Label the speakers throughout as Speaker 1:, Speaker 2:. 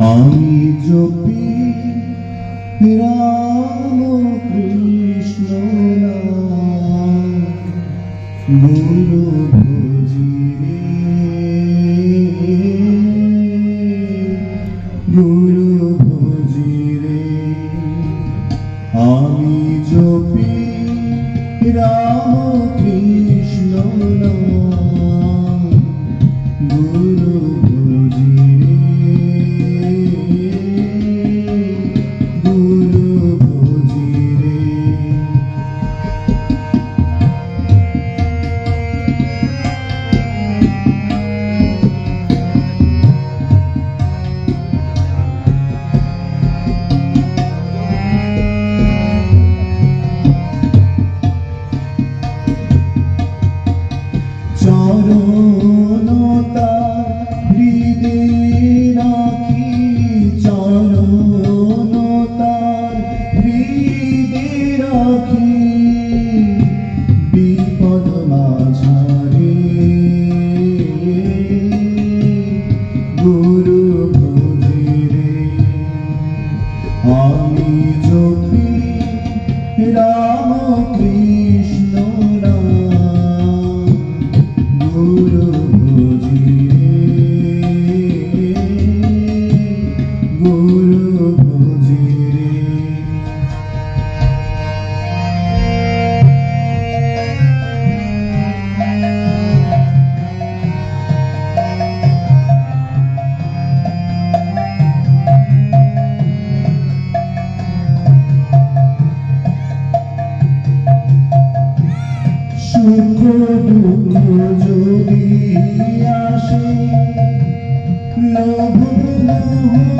Speaker 1: আমি জপি রাম কৃষ্ণ গুরু ভোজি গুরু Hidayah. সুখ দুঃখ যদি আসে লোভ মোহ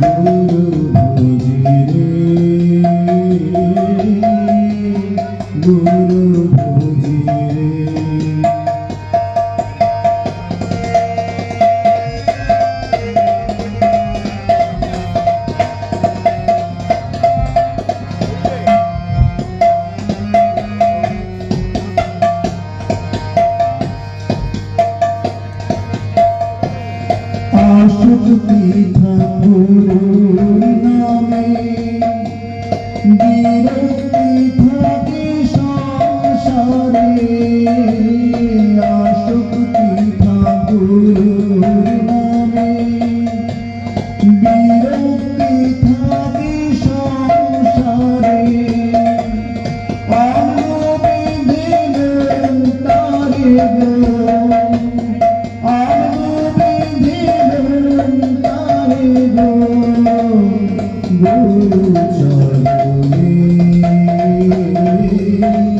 Speaker 1: Guru শক্তি ঠাকুর নামে বিরক্তি থাকে সংসারে।